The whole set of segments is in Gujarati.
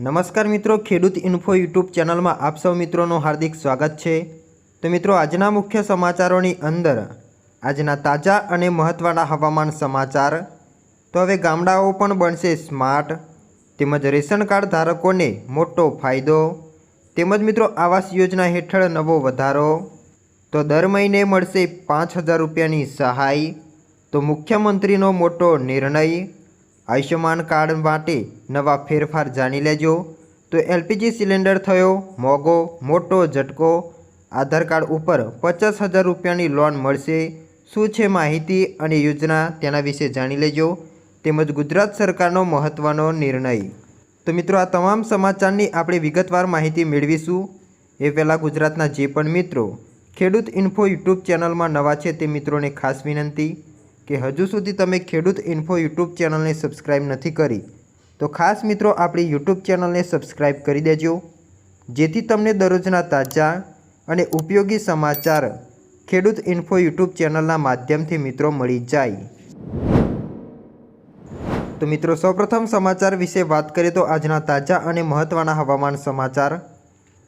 નમસ્કાર મિત્રો, ખેડૂત ઇન્ફો યુટ્યુબ ચેનલમાં આપ સૌ મિત્રોનું હાર્દિક સ્વાગત છે. તો મિત્રો, આજના મુખ્ય સમાચારોની અંદર, આજના તાજા અને મહત્ત્વના હવામાન સમાચાર. તો હવે ગામડાઓ પણ બનશે સ્માર્ટ. તેમજ રેશન કાર્ડ ધારકોને મોટો ફાયદો. તેમજ મિત્રો, આવાસ યોજના હેઠળ નવો વધારો. તો દર મહિને મળશે પાંચ હજાર રૂપિયાની સહાય. તો મુખ્યમંત્રીનો મોટો નિર્ણય. આયુષ્યમાન કાર્ડ માટે નવા ફેરફાર જાણી લેજો. તો એલપીજી સિલિન્ડર થયો, મોંઘો, મોટો ઝટકો. આધાર કાર્ડ ઉપર પચાસ હજાર રૂપિયાની લોન મળશે. શું છે માહિતી અને યોજના તેના વિશે જાણી લેજો. તેમજ ગુજરાત સરકારનો મહત્ત્વનો નિર્ણય. તો મિત્રો, આ તમામ સમાચારની આપણે વિગતવાર માહિતી મેળવીશું. એ પહેલાં ગુજરાતના જે પણ મિત્રો ખેડૂત ઇન્ફો યુટ્યુબ ચેનલમાં નવા છે તે મિત્રોને ખાસ વિનંતી. કે હજુ સુધી તમે ખેડૂત ઇન્ફો યુટ્યુબ ચેનલને સબસ્ક્રાઈબ નથી કરી, તો ખાસ મિત્રો આપણી યુટ્યુબ ચેનલને સબસ્ક્રાઇબ કરી દેજો, જેથી તમને દરરોજના તાજા અને ઉપયોગી સમાચાર ખેડૂત ઇન્ફો યુટ્યુબ ચેનલના માધ્યમથી મિત્રો મળી જાય. તો મિત્રો, સૌપ્રથમ સમાચાર વિશે વાત કરીએ તો આજના તાજા અને મહત્ત્વના હવામાન સમાચાર.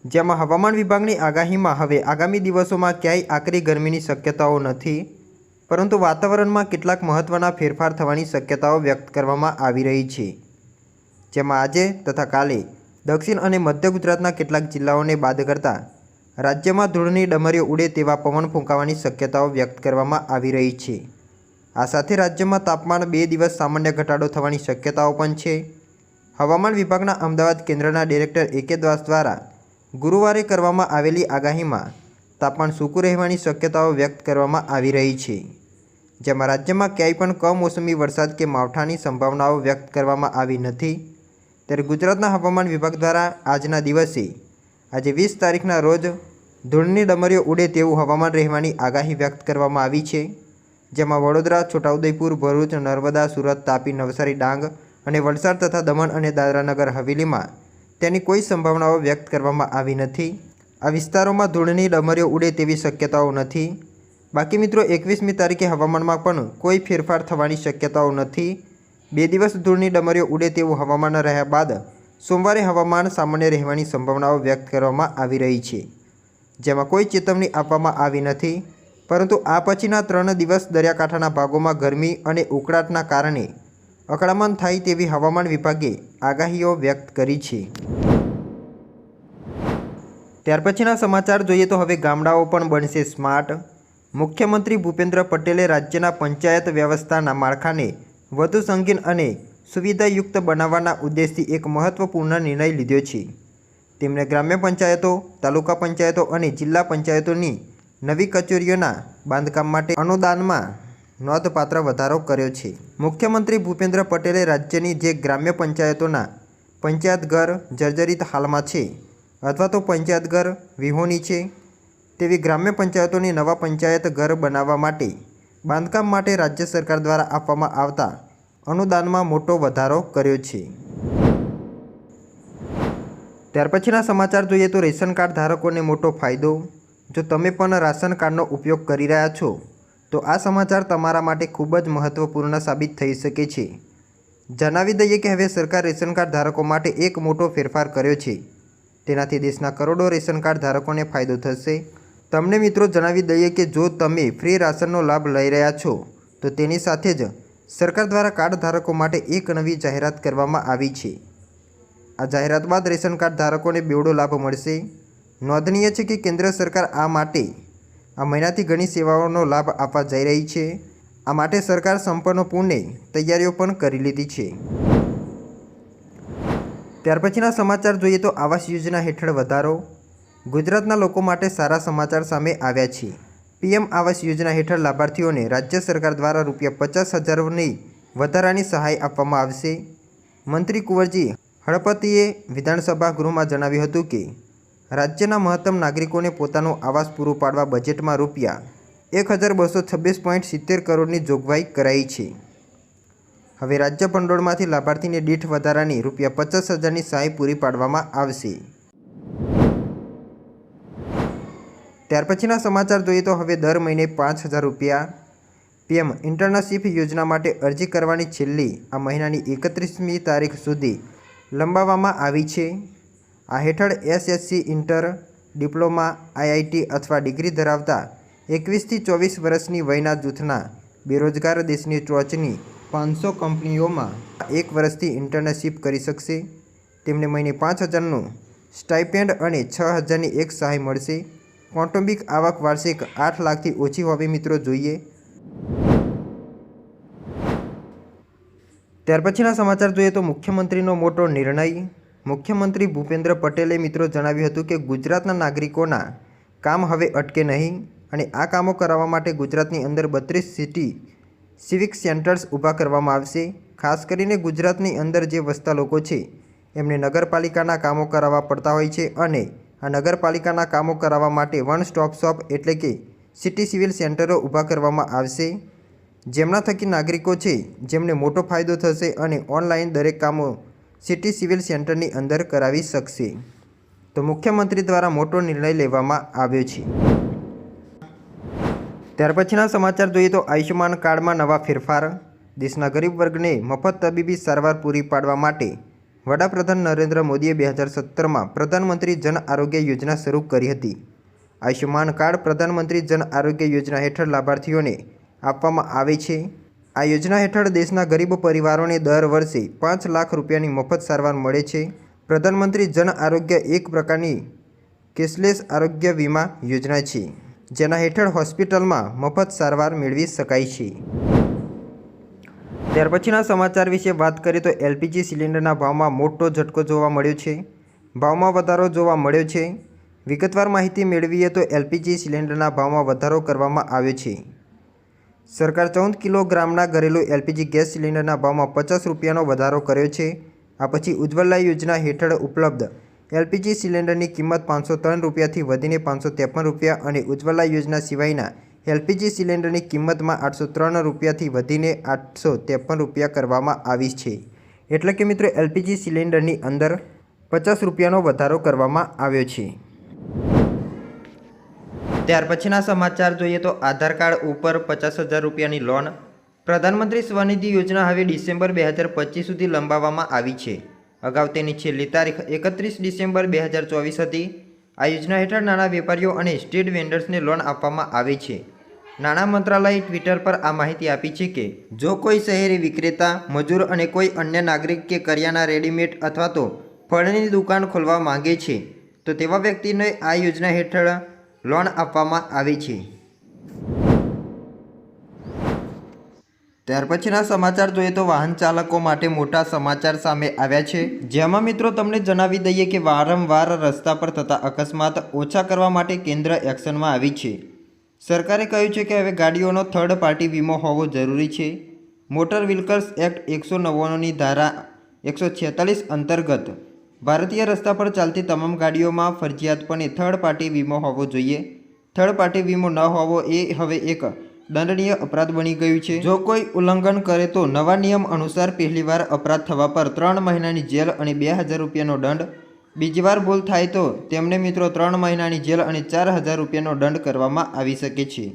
જેમાં હવામાન વિભાગની આગાહીમાં હવે આગામી દિવસોમાં ક્યાંય આકરી ગરમીની શક્યતાઓ નથી. પરંતુ વાતાવરણમાં કેટલાક મહત્ત્વના ફેરફાર થવાની શક્યતાઓ વ્યક્ત કરવામાં આવી રહી છે. જેમાં આજે તથા કાલે દક્ષિણ અને મધ્ય ગુજરાતના કેટલાક જિલ્લાઓને બાદ કરતાં રાજ્યમાં ધૂળની ડમરીઓ ઉડે તેવા પવન ફૂંકાવાની શક્યતાઓ વ્યક્ત કરવામાં આવી રહી છે. આ સાથે રાજ્યમાં તાપમાન બે દિવસ સામાન્ય ઘટાડો થવાની શક્યતાઓ પણ છે. હવામાન વિભાગના અમદાવાદ કેન્દ્રના ડિરેક્ટર એકે દાસ દ્વારા ગુરુવારે કરવામાં આવેલી આગાહીમાં તાપમાન સૂકું રહેવાની શક્યતાઓ વ્યક્ત કરવામાં આવી રહી છે. જેમાં રાજ્યમાં ક્યાંય પણ કમોસમી વરસાદ કે માવઠાની સંભાવનાઓ વ્યક્ત કરવામાં આવી નથી. ત્યારે ગુજરાતના હવામાન વિભાગ દ્વારા આજના દિવસે, આજે વીસ તારીખના રોજ, ધૂળની ડમરીઓ ઉડે તેવું હવામાન રહેવાની આગાહી વ્યક્ત કરવામાં આવી છે. જેમાં વડોદરા, છોટાઉદેપુર, ભરૂચ, નર્મદા, સુરત, તાપી, નવસારી, ડાંગ અને વલસાડ તથા દમણ અને દાદરાનગર હવેલીમાં તેની કોઈ સંભાવનાઓ વ્યક્ત કરવામાં આવી નથી. આ વિસ્તારોમાં ધૂળની ડમરીઓ ઉડે તેવી શક્યતાઓ નથી. બાકી મિત્રો, એકવીસમી તારીખે હવામાનમાં પણ કોઈ ફેરફાર થવાની શક્યતાઓ નથી. બે દિવસ ધૂળની ડમરીઓ ઉડે તેવું હવામાન રહ્યા બાદ સોમવારે હવામાન સામાન્ય રહેવાની સંભાવનાઓ વ્યક્ત કરવામાં આવી રહી છે, જેમાં કોઈ ચેતવણી આપવામાં આવી નથી. પરંતુ આ પછીના ત્રણ દિવસ દરિયાકાંઠાના ભાગોમાં ગરમી અને ઉકળાટના કારણે અકળામણ થાય તેવી હવામાન વિભાગે આગાહીઓ વ્યક્ત કરી છે. ત્યાર પછીના સમાચાર જોઈએ તો હવે ગામડાઓ પણ બનશે સ્માર્ટ. મુખ્યમંત્રી ભૂપેન્દ્ર પટેલે રાજ્યના પંચાયત વ્યવસ્થાના માળખાને વધુ સંગીન અને સુવિધાયુક્ત બનાવવાના ઉદ્દેશથી એક મહત્વપૂર્ણ નિર્ણય લીધો છે. તેમણે ગ્રામ્ય પંચાયતો, તાલુકા પંચાયતો અને જિલ્લા પંચાયતોની નવી કચેરીઓના બાંધકામ માટે અનુદાનમાં નોંધપાત્ર વધારો કર્યો છે. મુખ્યમંત્રી ભૂપેન્દ્ર પટેલે રાજ્યની જે ગ્રામ્ય પંચાયતોના પંચાયત ઘર જર્જરિત હાલમાં છે અથવા તો પંચાયત ઘર વિહોણી છે તેવી ગ્રામ્ય પંચાયતોની નવા પંચાયત ઘર બનાવવા માટે બાંધકામ માટે રાજ્ય સરકાર દ્વારા આપવામાં આવતા અનુદાનમાં મોટો વધારો કર્યો છે. ત્યાર પછીના સમાચાર જોઈએ તો રેશન કાર્ડ ધારકોને મોટો ફાયદો. જો તમે પણ રાશન કાર્ડનો ઉપયોગ કરી રહ્યા છો, તો આ સમાચાર તમારા માટે ખૂબ જ મહત્ત્વપૂર્ણ સાબિત થઈ શકે છે. જણાવી દઈએ કે હવે સરકાર રેશન કાર્ડ ધારકો માટે એક મોટો ફેરફાર કર્યો છે. તેનાથી દેશના કરોડો રેશન કાર્ડ ધારકોને ફાયદો થશે. તમને મિત્રો જણાવી દઈએ કે જો તમે ફ્રી રાશનનો લાભ લઈ રહ્યા છો, તો તેની સાથે જ સરકાર દ્વારા કાર્ડ ધારકો માટે એક નવી જાહેરાત કરવામાં આવી છે. આ જાહેરાત બાદ રેશન કાર્ડ ધારકોને બેવડો લાભ મળશે. નોંધનીય છે કે કેન્દ્ર સરકાર આ માટે આ મહિનાથી ઘણી સેવાઓનો લાભ આપવા જઈ રહી છે. આ માટે સરકાર સંપૂર્ણપૂર્ણે તૈયારીઓ પણ કરી લીધી છે. ત્યાર પછીના સમાચાર જોઈએ તો આવાસ યોજના હેઠળ વધારો. ગુજરાતના લોકો માટે સારા સમાચાર સામે આવ્યા છે. પીએમ આવાસ યોજના હેઠળ લાભાર્થીઓને રાજ્ય સરકાર દ્વારા રૂપિયા પચાસ હજારની વધારાની સહાય આપવામાં આવશે. મંત્રી કુંવરજી હળપતિએ વિધાનસભા ગૃહમાં જણાવ્યું હતું કે, રાજ્યના મહત્તમ નાગરિકોને પોતાનો આવાસ પૂરો પાડવા બજેટમાં રૂપિયા એક હજાર બસો છવ્વીસ પોઈન્ટ સિત્તેર કરોડની જોગવાઈ કરાઈ છે. હવે રાજ્ય ભંડોળમાંથી લાભાર્થીને દીઠ વધારાની રૂપિયા પચાસ હજારની સહાય પૂરી પાડવામાં આવશે. ત્યાર પછીના સમાચાર જોઈએ તો હવે દર મહિને પાંચ હજાર રૂપિયા પીએમ ઇન્ટર્નશીપ યોજના માટે અરજી કરવાની છેલ્લી આ મહિનાની એકત્રીસમી તારીખ સુધી લંબાવવામાં આવી છે. આ હેઠળ એસએસસી ઇન્ટર, ડિપ્લોમા, આઈઆઈટી અથવા ડિગ્રી ધરાવતા એકવીસથી ચોવીસ વર્ષની વયના જૂથના બેરોજગાર દેશની ટોચની પાંચસો કંપનીઓમાં એક વર્ષથી ઇન્ટર્નશીપ કરી શકશે. તેમને મહિને પાંચ હજારનું સ્ટાઇપેન્ડ અને છ હજારની એક સહાય મળશે. કૌટુંબિક આવક વાર્ષિક આઠ લાખથી ઓછી હોવી મિત્રો જોઈએ. ત્યાર પછીના સમાચાર જોઈએ તો મુખ્યમંત્રીનો મોટો નિર્ણય. મુખ્યમંત્રી ભૂપેન્દ્ર પટેલે મિત્રો જણાવ્યું હતું કે ગુજરાતના નાગરિકોના કામ હવે અટકે નહીં અને આ કામો કરાવવા માટે ગુજરાતની અંદર બત્રીસ સિટી સિવિક સેન્ટર્સ ઊભા કરવામાં આવશે. ખાસ કરીને ગુજરાતની અંદર જે વસતા લોકો છે, એમને નગરપાલિકાના કામો કરાવવા પડતા હોય છે અને આ નગરપાલિકાના કામો કરાવવા માટે વન સ્ટોપ શોપ એટલે કે સિટી સિવિલ સેન્ટરો ઊભા કરવામાં આવશે. જેમના થકી નાગરિકો છે, જેમને મોટો ફાયદો થશે અને ઓનલાઈન દરેક કામો સિટી સિવિલ સેન્ટરની અંદર કરાવી શકશે. તો મુખ્યમંત્રી દ્વારા મોટો નિર્ણય લેવામાં આવ્યો છે. ત્યાર પછીના સમાચાર જોઈએ તો આયુષ્યમાન કાર્ડમાં નવા ફેરફાર. દેશના ગરીબ વર્ગને મફત તબીબી સારવાર પૂરી પાડવા માટે વડાપ્રધાન નરેન્દ્ર મોદીએ બે હજાર સત્તરમાં પ્રધાનમંત્રી જન આરોગ્ય યોજના શરૂ કરી હતી. આયુષ્યમાન કાર્ડ પ્રધાનમંત્રી જન આરોગ્ય યોજના હેઠળ લાભાર્થીઓને આપવામાં આવે છે. આ યોજના હેઠળ દેશના ગરીબ પરિવારોને દર વર્ષે પાંચ લાખ રૂપિયાની મફત સારવાર મળે છે. પ્રધાનમંત્રી જન આરોગ્ય એક પ્રકારની કેશલેસ આરોગ્ય વીમા યોજના છે, જેના હેઠળ હોસ્પિટલમાં મફત સારવાર મેળવી શકાય છે. ત્યાર પછીના સમાચાર વિશે વાત કરીએ તો એલપીજી સિલિન્ડરના ભાવમાં મોટો ઝટકો જોવા મળ્યો છે. ભાવમાં વધારો જોવા મળ્યો છે. વિગતવાર માહિતી મેળવીએ તો એલપીજી સિલિન્ડરના ભાવમાં વધારો કરવામાં આવ્યો છે. સરકાર ચૌદ કિલોગ્રામના ઘરેલું એલપીજી ગેસ સિલિન્ડરના ભાવમાં પચાસ રૂપિયાનો વધારો કર્યો છે. આ પછી ઉજ્જવલા યોજના હેઠળ ઉપલબ્ધ એલપીજી સિલિન્ડરની કિંમત પાંચસો ત્રણ રૂપિયાથી વધીને પાંચસો ત્રેપન રૂપિયા અને ઉજ્જવલા યોજના સિવાયના એલપીજી સિલિન્ડરની કિંમતમાં આઠસો ત્રણ રૂપિયાથી વધીને આઠસો ત્રેપન રૂપિયા કરવામાં આવી છે. એટલે કે મિત્રો, એલપીજી સિલિન્ડરની અંદર પચાસ રૂપિયાનો વધારો કરવામાં આવ્યો છે. ત્યાર પછીના સમાચાર જોઈએ તો આધાર કાર્ડ ઉપર પચાસ હજાર રૂપિયાની લોન. પ્રધાનમંત્રી સ્વનિધિ યોજના હવે ડિસેમ્બર બે હજાર પચીસ સુધી લંબાવવામાં આવી છે. અગાઉ તેની છેલ્લી તારીખ એકત્રીસ ડિસેમ્બર બે હજાર ચોવીસ હતી. આ યોજના હેઠળ નાના વેપારીઓ અને સ્ટ્રીટ વેન્ડર્સને લોન આપવામાં આવે છે. નાણાં મંત્રાલયે ટ્વિટર પર આ માહિતી આપી છે કે, જો કોઈ શહેરી વિક્રેતા, મજૂર અને કોઈ અન્ય નાગરિક કે કરિયાના રેડીમેડ અથવા તો ફળની દુકાન ખોલવા માંગે છે, તો તેવા વ્યક્તિને આ યોજના હેઠળ લોન આપવામાં આવે છે. ત્યાર પછીના સમાચાર જોઈએ તો વાહન ચાલકો માટે મોટા સમાચાર સામે આવ્યા છે. જેમાં મિત્રો તમને જણાવી દઈએ કે વારંવાર રસ્તા પર થતા અકસ્માત ઓછા કરવા માટે કેન્દ્ર એક્શનમાં આવી છે. સરકારે કહ્યું છે કે હવે ગાડીઓનો થર્ડ પાર્ટી વીમો હોવો જરૂરી છે. મોટર વ્હીકલ્સ એક્ટ એકસો નવ્વાણુંની ધારા એકસો છેતાલીસ અંતર્ગત ભારતીય રસ્તા પર ચાલતી તમામ ગાડીઓમાં ફરજિયાતપણે થર્ડ પાર્ટી વીમો હોવો જોઈએ. થર્ડ પાર્ટી વીમો ન હોવો એ હવે એક દંડનીય અપરાધ બની ગયું છે. જો કોઈ ઉલ્લંઘન કરે તો નવા નિયમ અનુસાર પહેલીવાર અપરાધ થવા પર ત્રણ મહિનાની જેલ અને બે હજાર રૂપિયાનો દંડ. બીજી વાર ભૂલ થાય તો તેમને મિત્રો ત્રણ મહિનાની જેલ અને ચાર હજાર રૂપિયાનો દંડ કરવામાં આવી શકે છે.